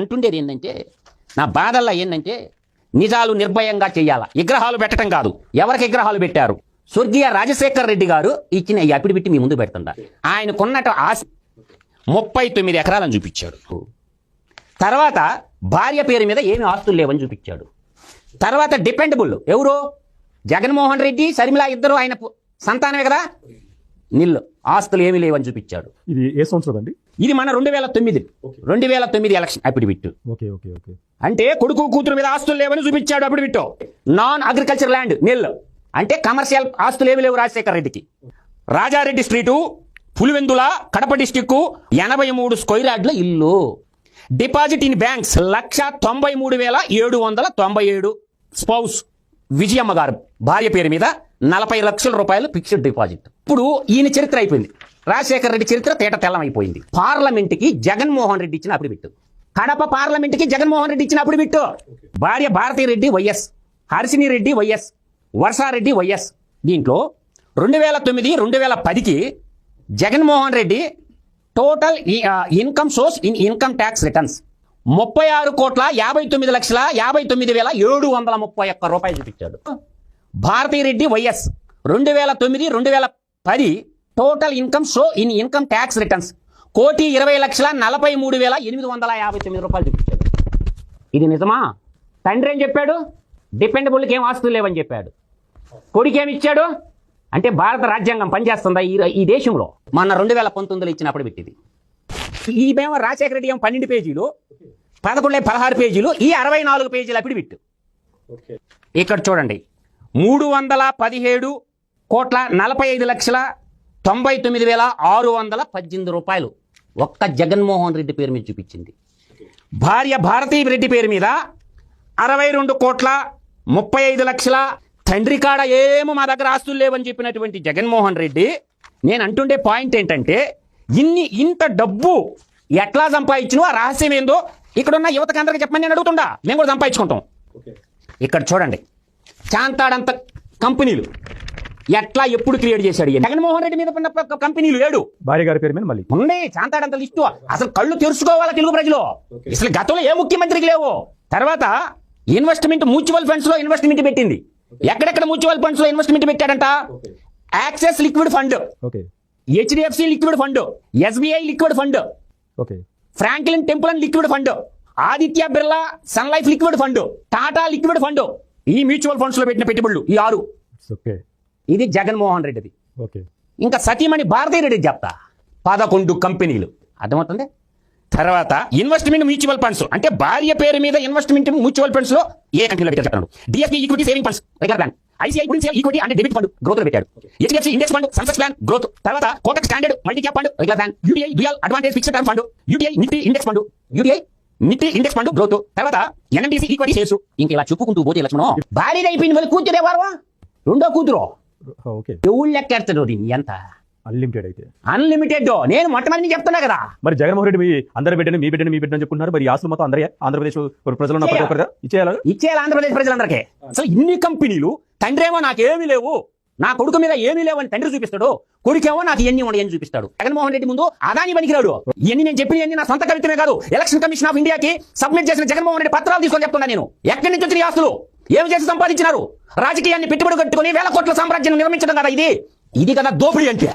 అంటుండేది ఏంటంటే నా బాధల్లో ఏంటంటే నిజాలు నిర్భయంగా చేయాలా? విగ్రహాలు పెట్టడం కాదు. ఎవరికి విగ్రహాలు పెట్టారు? స్వర్గీయ రాజశేఖర్ రెడ్డి గారు ఇచ్చిన ఈ అప్పుడు పెట్టి మీ ముందు పెడుతుండ ఆయన కొన్నట ముప్పై తొమ్మిది ఎకరాలను చూపించాడు. తర్వాత భార్య పేరు మీద ఏమి ఆస్తులు లేవని చూపించాడు. తర్వాత డిపెండబుల్ ఎవరు? జగన్మోహన్ రెడ్డి శర్మిల ఇద్దరు ఆయన సంతానమే కదా? నిల్లు. ఆస్తులు ఏమీ లేవని చూపించాడు. ఇది ఏ సంవత్సరం అండి? ఇది మన రెండు వేల తొమ్మిది. రెండు వేల తొమ్మిది ఎలక్షన్. అప్పుడు ఓకే అంటే కొడుకు కూతురు మీద ఆస్తులు లేవని చూపించాడు అప్పుడు బిట్టు నాన్ అగ్రికల్చర్ ల్యాండ్ నిల్ అంటే కమర్షియల్ ఆస్తులు ఏమి లేవు రాజశేఖర్ రెడ్డికి. రాజారెడ్డి స్ట్రీటు పులివెందుల కడప డిస్టిక్ ఎనభై మూడు స్క్వేర్ యార్డ్ల ఇల్లు. డిపాజిట్ ఇన్ బ్యాంక్స్ లక్ష తొంభై మూడు వేల ఏడు వందల తొంభై ఏడు. స్పౌస్ విజయమ్మ గారు భార్య పేరు మీద నలభై లక్షల రూపాయలు ఫిక్స్డ్ డిపాజిట్ ఇప్పుడు ఈయన చరిత్ర అయిపోయింది. రాజశేఖర రెడ్డి చరిత్ర తేట తెల్లమైపోయింది. పార్లమెంట్కి పార్లమెంట్కి జగన్మోహన్ రెడ్డి ఇచ్చిన అప్పుడు పెట్టు కడప పార్లమెంట్కి జగన్మోహన్ రెడ్డి ఇచ్చిన అప్పుడు పెట్టు భార్య Bharathi Reddy YS Harshini Reddy YS Varshareddy YS. దీంట్లో రెండు వేల తొమ్మిది రెండు వేల పదికి Jaganmohan Reddy total income source in income tax returns. ముప్పై ఆరు కోట్ల యాభై తొమ్మిది లక్షల యాభై తొమ్మిది వేల ఏడు వందల ముప్పై ఒక్క రూపాయలు చూపించాడు. భారతీరెడ్డి వైఎస్. రెండు వేల తొమ్మిది రెండు వేల పది total income show in income tax returns. కోటి ఇరవై లక్షల నలభై మూడు వేల ఎనిమిది వందల యాభై తొమ్మిది రూపాయలు చూపించాడు. ఇది నిజమా? తండ్రి ఏం చెప్పాడు? డిపెండబుల్కి ఏం ఆస్తులు లేవని చెప్పాడు. కొడుకేమి ఇచ్చాడు? అంటే భారత రాజ్యాంగం పనిచేస్తుందా ఈ ఈ దేశంలో? మొన్న రెండు వేల పంతొమ్మిదిలో ఇచ్చినప్పుడు పెట్టింది. ఈ మేము రాజశేఖర రెడ్డి ఏమో పన్నెండు పేజీలు పదకొండు పదహారు పేజీలు ఈ అరవై నాలుగు పేజీలు అప్పుడు బిట్టు ఇక్కడ చూడండి. మూడు వందల పదిహేడు కోట్ల నలభై ఐదు లక్షల తొంభై తొమ్మిది వేల ఆరు వందల పద్దెనిమిది రూపాయలు. ఒక్క జగన్మోహన్ రెడ్డి పేరు మీద చూపించింది. భార్య భారతీ రెడ్డి పేరు మీద అరవై రెండు కోట్ల ముప్పై ఐదు లక్షల తండ్రి కాడ ఏమో మా దగ్గర ఆస్తులు లేవని చెప్పినటువంటి జగన్మోహన్ రెడ్డి నేను అంటుండే పాయింట్ ఏంటంటే ఇన్ని ఇంత డబ్బు ఎట్లా సంపాదించినో ఆ రహస్యం ఏందో ఇక్కడున్న యువతకి అందరికీ చెప్పమని నేను అడుగుతుండా. మేము కూడా సంపాదించుకుంటాం. ఇక్కడ చూడండి. చాంతాడంత కంపెనీలు. ఎట్లా ఎప్పుడు క్రియేట్ చేశాడు? జగన్మోహన్ రెడ్డి మీద ఉన్న ప- కంపెనీలు ఏడు. భార్య గారి పేరు మీద మళ్ళీ. ఉంది చాంతాడంత లిస్టు. అసలు కళ్ళు తెరుచుకోవాలా తెలుగు ప్రజలు. అసలు గతంలో ఏ ముఖ్యమంత్రికి లేవు. తర్వాత ఇన్వెస్ట్మెంట్ మ్యూచువల్ ఫండ్స్లో ఇన్వెస్ట్మెంట్ పెట్టింది. ఎక్కడెక్కడ మ్యూచువల్ ఫండ్స్లో investment పెట్టాడంట? Axis liquid fund okay. HDFC liquid fund SBI liquid fund okay. Franklin Templeton liquid fund Aditya Birla Sun Life liquid fund Tata liquid fund ఈ మ్యూచువల్ ఫండ్స్లో పెట్టిన పెట్టుబడులు ఈ ఆరు. ఓకే. ఇది జగన్మోహన్ రెడ్డిది. ఓకే. ఇంకా సతీమణి భారతీయ రెడ్డి చెప్తా. పదకొండు కంపెనీలు. అర్థమవుతుంది? తర్వాత ఇన్వెస్ట్మెంట్ మ్యూచువల్ ఫండ్స్ అంటే భార్య పేరు మీద ఇన్వెస్ట్మెంట్ మ్యూచువల్ ఫండ్స్లో ఏ కంపెనీలో పెట్టారు DSP equity saving funds regular plan ICI equity అంటే డెబిట్ ఫండ్ గ్రోత్లో పెట్టాడు HDFC index fund Sensex plan growth తర్వాత Kotak standard multi cap fund regular plan UTI dual advantage fixed term fund UTI Nifty index fund UTI Nifty index fund growth తర్వాత NMDC equity shares ఇంకా ఇలా చెప్పుకుంటూ పోతే లక్ష్మణం. భార్య అయిపోయింది మళ్ళీ కూతురు ఎవరు రెండో కూతురు? ఓకే లెక్కెడతాడు దీన్ని? ఎంత? అన్లిమిటెడ్ అయితే. అన్లిమిటెడ్ నేను మొట్టమొదటి చెప్తున్నా కదా. మరి జగన్మోహన్ రెడ్డి మీ అందరి బిడ్డని మీ బిడ్డని మీ బిడ్డని చెప్పుకుంటున్నారు. మరి ఆస్తులు మొత్తం అందరే ఆంధ్రప్రదేశ్ ప్రజలు ఇచ్చేయాలి? ఇచ్చేయాలి? ఆంధ్రప్రదేశ్ ప్రజలందరికీ? అసలు ఇన్ని కంపెనీలు తండ్రేమో నాకేమీ లేవు. నా కొడుకు మీద ఏమీ లేవు అని తండ్రి చూపిస్తాడు. కొడుకేమో నాకు ఎన్ని ఉన్నాయని చూపిస్తాడు. జగన్మోహన్ రెడ్డి ముందు అదాని పనికిరాడు. ఇవన్నీ నేను చెప్పిన నా సొంత కవితమే కాదు. ఎలక్షన్ కమిషన్ ఆఫ్ ఇండియాకి సబ్మిట్ చేసిన జగన్మోహన్ రెడ్డి పత్రాలు తీసుకొని చెప్తున్నా నేను. ఎక్కడి నుంచి వచ్చిన ఆస్తులు? ఏమి చేసి సంపాదించినారు? రాజకీయాన్ని పెట్టుబడి కట్టుకుని వేల కోట్ల సామ్రాజ్యం నిర్మించడం కదా ఇది? ఇది కదా దోపిడీ అంటే.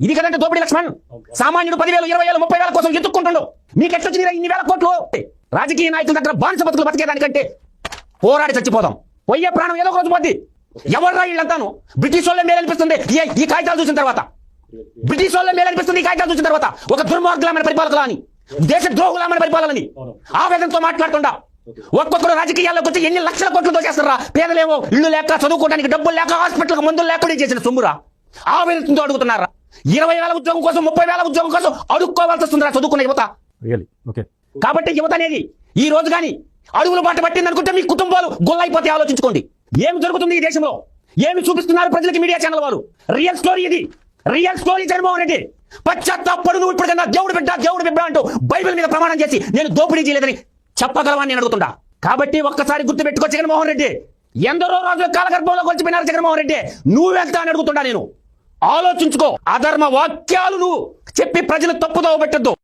ఇది కదంటే దోపిడీ లక్ష్మణ్? సామాన్యుడు పదివేలు ఇరవై వేలు ముప్పై వేల కోసం ఎత్తుక్కుంటుండు. మీకు ఎట్లొచ్చింది ఇన్ని వేల కోట్లు? రాజకీయ నాయకుల దగ్గర బానిస బతుకులు బతికేదానికంటే పోరాడి చచ్చిపోదాం. పోయే ప్రాణం ఏదో ఒక రోజు పోద్ది. ఎవరు వీళ్ళంతాను? బ్రిటిష్ వాళ్ళే మేలు అనిపిస్తుంది ఈ- కాగితాలు చూసిన తర్వాత. బ్రిటిష్ వాళ్ళే మేలు అనిపిస్తుంది ఈ కాగితాలు చూసిన తర్వాత. ఒక దుర్మార్గులమైన పరిపాలకులు అని. దేశ ద్రోహులమైన పరిపాలనని ఆవేదనతో మాట్లాడుతుండా. ఒక్కొక్కరు రాజకీయాల్లోకి వచ్చి ఎన్ని లక్షల కోట్లు దోచేస్తారా? పేదలేమో ఇల్లు లేక చదువుకోవడానికి డబ్బులు లేక హాస్పిటల్ మందులు లేకుండా చేసిన సొమ్మురా? ఆవేదనతో అడుగుతున్నారా? ఇరవై వేల ఉద్యోగం కోసం ముప్పై వేల ఉద్యోగం కోసం అడుక్కోవాల్సి వస్తుందిరా చదువుకున్న యువత. ఓకే కాబట్టి యువత అనేది ఈ రోజు కానీ అడుగులు బాట పట్టింది అనుకుంటే మీ కుటుంబాలు గొల్లైపోతే ఆలోచించుకోండి. ఏమి జరుగుతుంది ఈ దేశంలో? ఏమి చూపిస్తున్నారు ప్రజలకి మీడియా ఛానల్ వారు రియల్ స్టోరీ ఇది. Real story Jaganmohan Reddy. పశ్చాత్తాపడు నువ్వు ఇప్పటికన్నా దేవుడు బిడ్డ దేవుడు బిడ్డ అంటూ బైబిల్ మీద ప్రమాణం చేసి నేను దోపిడీ చేయలేదని చెప్పగలవని నేను అడుగుతుండా కాబట్టి ఒక్కసారి గుర్తు పెట్టుకో జగన్మోహన్ రెడ్డి. ఎందరో రోజుల కాలగర్భంలో కొలిచిపోయినారు జగన్మోహన్ రెడ్డి. నువ్వెంత అని అడుగుతుండా నేను. ఆలోచించుకో. అధర్మ వాక్యాలు నువ్వు చెప్పి ప్రజలు తప్పుదోవ పెట్టద్దు.